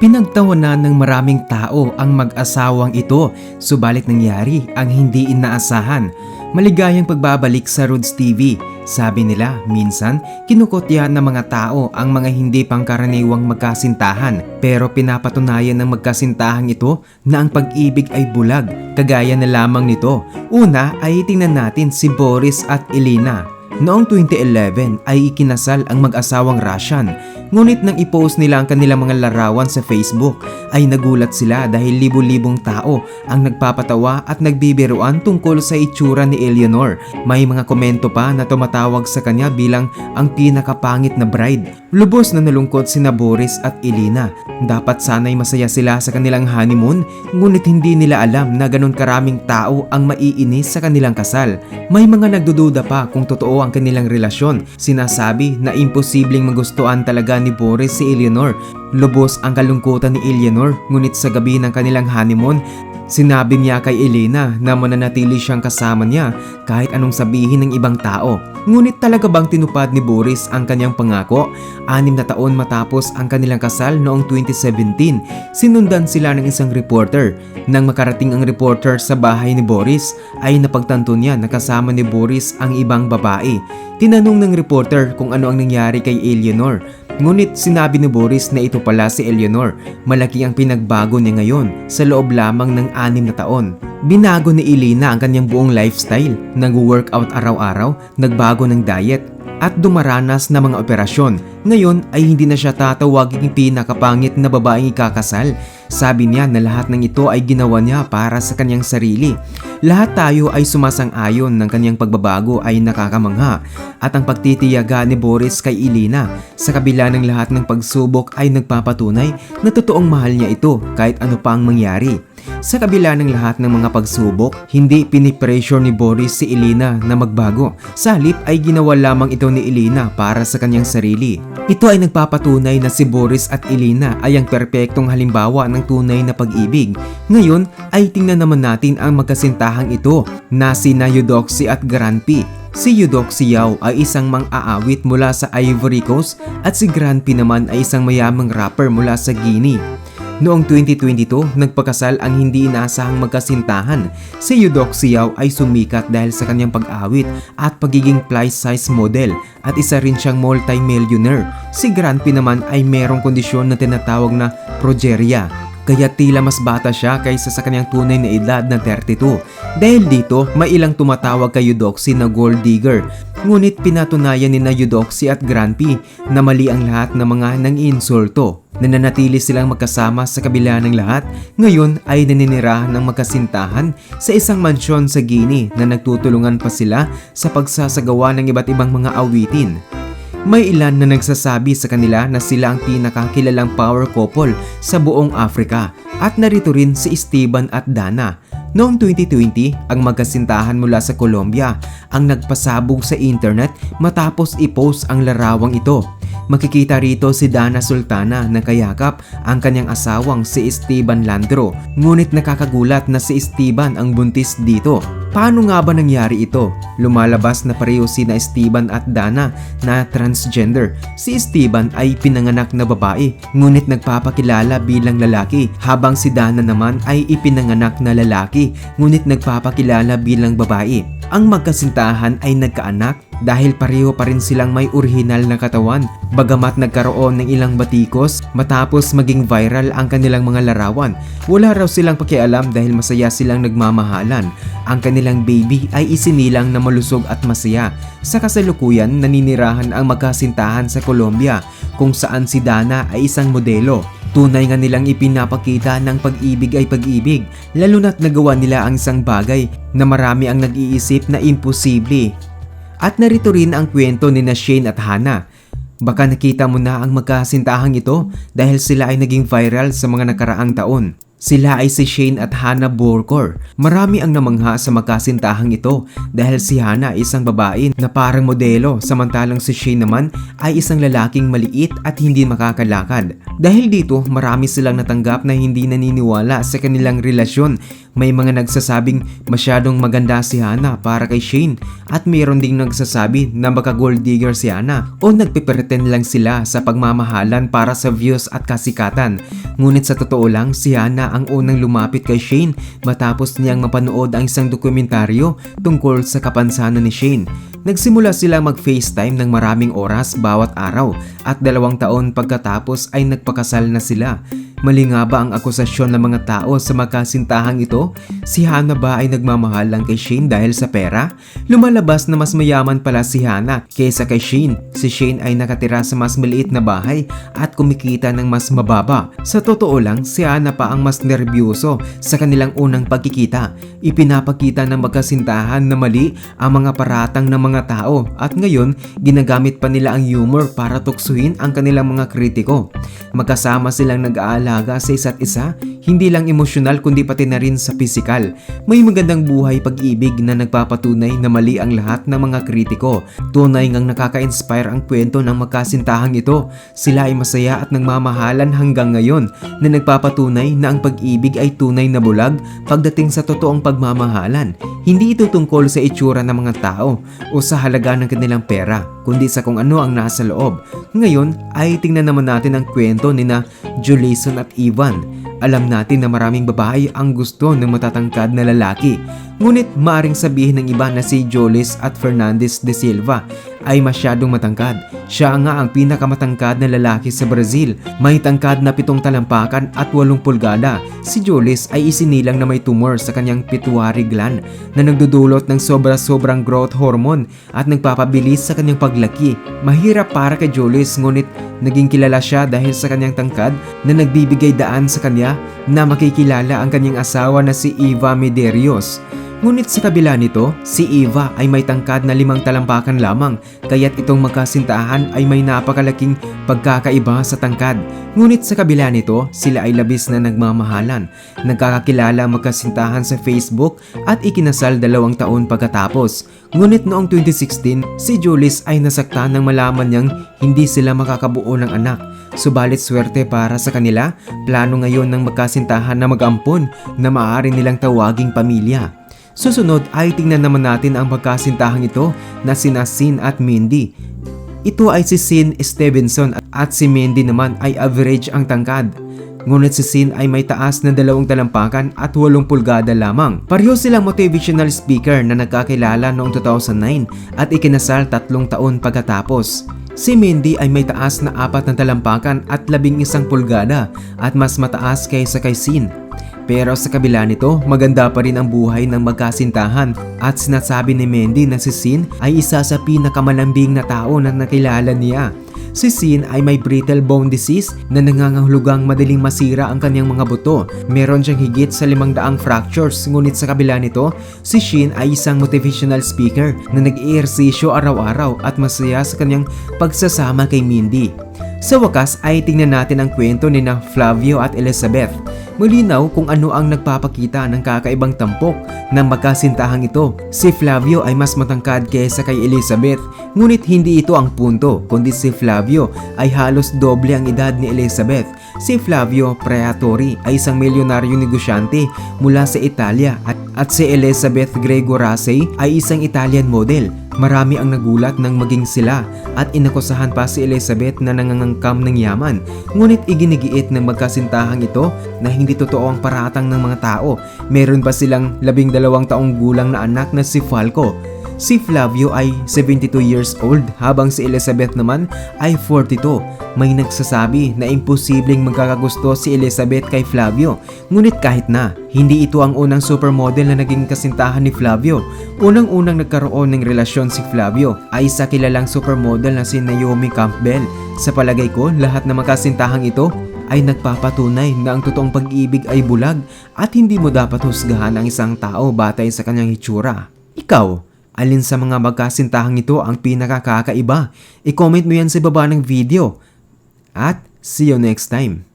Pinagtawanan ng maraming tao ang mag-asawang ito, subalit nangyari ang hindi inaasahan. Maligayang pagbabalik sa Roots TV. Sabi nila, minsan, kinukutya ng mga tao ang mga hindi pangkaraniwang magkasintahan. Pero pinapatunayan ng magkasintahang ito na ang pag-ibig ay bulag. Kagaya na lamang nito. Una ay tingnan natin si Boris at Elena. Noong 2011 ay ikinasal ang mag-asawang Russian. Ngunit nang i-post nila ang kanilang mga larawan sa Facebook ay nagulat sila dahil libu-libong tao ang nagpapatawa at nagbibiruan tungkol sa itsura ni Eleanor. May mga komento pa na tumatawag sa kanya bilang ang pinakapangit na bride. Lubos na nalungkot sina Boris at Elena. Dapat sana'y masaya sila sa kanilang honeymoon ngunit hindi nila alam na ganun karaming tao ang maiinis sa kanilang kasal. May mga nagdududa pa kung totoo ang kanilang relasyon. Sinasabi na imposibleng magustuhan talaga ni Boris si Eleanor. Lubos ang kalungkutan ni Eleanor ngunit sa gabi ng kanilang honeymoon Sinabi niya kay Elena na mananatili siyang kasama niya kahit anong sabihin ng ibang tao. Ngunit talaga bang tinupad ni Boris ang kanyang pangako? Anim na taon matapos ang kanilang kasal noong 2017, sinundan sila ng isang reporter. Nang makarating ang reporter sa bahay ni Boris, ay napagtanto niya na kasama ni Boris ang ibang babae. Tinanong ng reporter kung ano ang nangyari kay Eleanor. Ngunit sinabi ni Boris na ito pala si Eleanor. Malaki ang pinagbago niya ngayon sa loob lamang ng anim na taon. Binago ni Elena ang kanyang buong lifestyle. Nag-workout araw-araw, nagbago ng diet, at dumaranas na mga operasyon. Ngayon ay hindi na siya tatawaging pinakapangit na babaeng ikakasal. Sabi niya na lahat ng ito ay ginawa niya para sa kanyang sarili. Lahat tayo ay sumasang-ayon ng kanyang pagbabago ay nakakamangha at ang pagtitiyaga ni Boris kay Elena sa kabila ng lahat ng pagsubok ay nagpapatunay na totoong mahal niya ito kahit ano pa ang mangyari. Sa kabila ng lahat ng mga pagsubok, hindi pinipressure ni Boris si Elena na magbago. Sa halip ay ginawa lamang ito ni Elena para sa kanyang sarili. Ito ay nagpapatunay na si Boris at Elena ay ang perpektong halimbawa ng tunay na pag-ibig. Ngayon ay tingnan naman natin ang magkasintahang ito na si Eudoxie at Granpi Si Yao ay isang mang-aawit mula sa Ivory Coast at si Granpi naman ay isang mayamang rapper mula sa Guinea. Noong 2022, nagpakasal ang hindi inaasahang magkasintahan. Si Yao ay sumikat dahil sa kanyang pag-awit at pagiging plus-size model at isa rin siyang multi-millionaire. Si Granpi naman ay merong kondisyon na tinatawag na progeria kaya tila mas bata siya kaysa sa kanyang tunay na edad na 32. Dahil dito, may ilang tumatawag kay Eudoxie na gold digger. Ngunit pinatunayan ni na Eudoxie at Granpi na mali ang lahat ng mga nang insulto. Nananatili silang magkasama sa kabila ng lahat, ngayon ay naninirahan ng magkasintahan sa isang mansyon sa Guinea na nagtutulungan pa sila sa pagsasagawa ng iba't ibang mga awitin. May ilan na nagsasabi sa kanila na sila ang pinakakilalang power couple sa buong Africa at narito rin si Esteban at Dana. Noong 2020, ang magkasintahan mula sa Colombia ang nagpasabog sa internet matapos i-post ang larawang ito. Makikita rito si Dana Sultana na kayakap ang kanyang asawang si Esteban Landro. Ngunit nakakagulat na si Esteban ang buntis dito. Paano nga ba nangyari ito? Lumalabas na pareho si na Esteban at Dana na transgender. Si Esteban ay pinanganak na babae ngunit nagpapakilala bilang lalaki habang si Dana naman ay ipinanganak na lalaki ngunit nagpapakilala bilang babae. Ang magkasintahan ay nagkaanak dahil pareho pa rin silang may orihinal na katawan bagamat nagkaroon ng ilang batikos matapos maging viral ang kanilang mga larawan. Wala raw silang pakialam dahil masaya silang nagmamahalan. Ang kanilang baby ay isinilang na malusog at masaya. Sa kasalukuyan, naninirahan ang magkasintahan sa Colombia kung saan si Dana ay isang modelo. Tunay nga nilang ipinapakita ng pag-ibig ay pag-ibig, lalo na't nagawa nila ang isang bagay na marami ang nag-iisip na imposible at narito rin ang kwento ni na Shane at Hannah. Baka nakita mo na ang magkasintahang ito dahil sila ay naging viral sa mga nakaraang taon. Sila ay si Shane at Hannah Borkor. Marami ang namangha sa magkasintahang ito dahil si Hannah ay isang babae na parang modelo samantalang si Shane naman ay isang lalaking maliit at hindi makakalakad. Dahil dito marami silang natanggap na hindi naniniwala sa kanilang relasyon. May mga nagsasabing masyadong maganda si Hannah para kay Shane at mayroon ding nagsasabi na baka gold digger si Hannah o nagpipretend lang sila sa pagmamahalan para sa views at kasikatan. Ngunit sa totoo lang, si Hana ang unang lumapit kay Shane matapos niyang mapanood ang isang dokumentaryo tungkol sa kapansanan ni Shane. Nagsimula sila mag-FaceTime ng maraming oras bawat araw at dalawang taon pagkatapos ay nagpakasal na sila. Mali nga ba ang akusasyon ng mga tao sa magkasintahang ito? Si Hana ba ay nagmamahal lang kay Shane dahil sa pera? Lumalabas na mas mayaman pala si Hana kaysa kay Shane. Si Shane ay nakatira sa mas maliit na bahay at kumikita ng mas mababa. Sa totoo lang, si Hana pa ang mas nerbyoso sa kanilang unang pagkikita. Ipinapakita ng magkasintahan na mali ang mga paratang ng mga tao at ngayon ginagamit pa nila ang humor para tuksuhin ang kanilang mga kritiko. Magkasama silang nag-aalaga sa isa't isa, hindi lang emosyonal kundi pati na rin sa pisikal. May magandang buhay pag-ibig na nagpapatunay na mali ang lahat ng mga kritiko. Tunay ngang nakaka-inspire ang kwento ng magkasintahang ito. Sila ay masaya at nagmamahalan hanggang ngayon na nagpapatunay na ang pag-ibig ay tunay na bulag pagdating sa totoong pagmamahalan. Hindi ito tungkol sa itsura ng mga tao o sa halaga ng kanilang pera, kundi sa kung ano ang nasa loob. Ngayon ay tingnan naman natin ang kwento ni na Julison at Ivan. Alam natin na maraming babae ang gusto ng matatangkad na lalaki. Ngunit maaring sabihin ng iba na si Jolis at Fernandez de Silva ay masyadong matangkad. Siya nga ang pinakamatangkad na lalaki sa Brazil. May tangkad na pitong talampakan at walong pulgada. Si Jolis ay isinilang na may tumor sa kanyang pituitary gland na nagdudulot ng sobra-sobrang growth hormone at nagpapabilis sa kanyang paglaki. Mahirap para kay Jolis ngunit naging kilala siya dahil sa kanyang tangkad na nagbibigay daan sa kanya na makikilala ang kanyang asawa na si Eva Medeiros. Ngunit sa kabila nito, si Eva ay may tangkad na limang talampakan lamang kaya't itong magkasintahan ay may napakalaking pagkakaiba sa tangkad. Ngunit sa kabila nito, sila ay labis na nagmamahalan. Nagkakakilala magkasintahan sa Facebook at ikinasal dalawang taon pagkatapos. Ngunit noong 2016, si Julis ay nasaktan nang malaman niyang hindi sila makakabuo ng anak. Subalit swerte para sa kanila, plano ngayon ng magkasintahan na mag-ampon na maaari nilang tawaging pamilya. Susunod ay tingnan naman natin ang magkasintahang ito na sina Sin at Mindy. Ito ay si Sin Stevenson at si Mindy naman ay average ang tangkad. Ngunit si Sin ay may taas na dalawang talampakan at walong pulgada lamang. Pareho silang motivational speaker na nagkakilala noong 2009 at ikinasal tatlong taon pagkatapos. Si Mindy ay may taas na apat na talampakan at labing isang pulgada at mas mataas kaysa kay Sin. Pero sa kabila nito, maganda pa rin ang buhay ng magkasintahan at sinasabi ni Mendy na si Sin ay isa sa pinakamalambing na tao na nakilala niya. Si Sin ay may brittle bone disease na nangangahulugang madaling masira ang kanyang mga buto. Meron siyang higit sa limang daang fractures ngunit sa kabila nito, si Shin ay isang motivational speaker na nag-eehersisyo araw-araw at masaya sa kanyang pagsasama kay Mindy. Sa wakas ay tingnan natin ang kwento ni na Flavio at Elizabeth. Malinaw kung ano ang nagpapakita ng kakaibang tampok ng magkasintahang ito. Si Flavio ay mas matangkad kaysa kay Elizabeth, ngunit hindi ito ang punto, kundi si Flavio ay halos doble ang edad ni Elizabeth. Si Flavio Preatori ay isang milyonaryo negosyante mula sa Italia at, at si Elizabeth Gregorace ay isang Italian model. Marami ang nagulat nang maging sila at inakusahan pa si Elizabeth na nangangangkam ng yaman. Ngunit iginigiit ng magkasintahang ito na hindi totoo ang paratang ng mga tao. Meron pa silang labing dalawang taong gulang na anak na si Falco. Si Flavio ay 72 years old habang si Elizabeth naman ay 42. May nagsasabi na imposibleng magkakagusto si Elizabeth kay Flavio. Ngunit kahit na, hindi ito ang unang supermodel na naging kasintahan ni Flavio. Unang-unang nagkaroon ng relasyon si Flavio ay sa kilalang supermodel na si Naomi Campbell. Sa palagay ko, lahat ng magkasintahang ito ay nagpapatunay na ang totoong pag-ibig ay bulag at hindi mo dapat husgahan ang isang tao batay sa kanyang hitsura. Ikaw, Alin sa mga magkasintahang ito ang pinakakakaiba? I-comment mo yan sa baba ng video. At see you next time.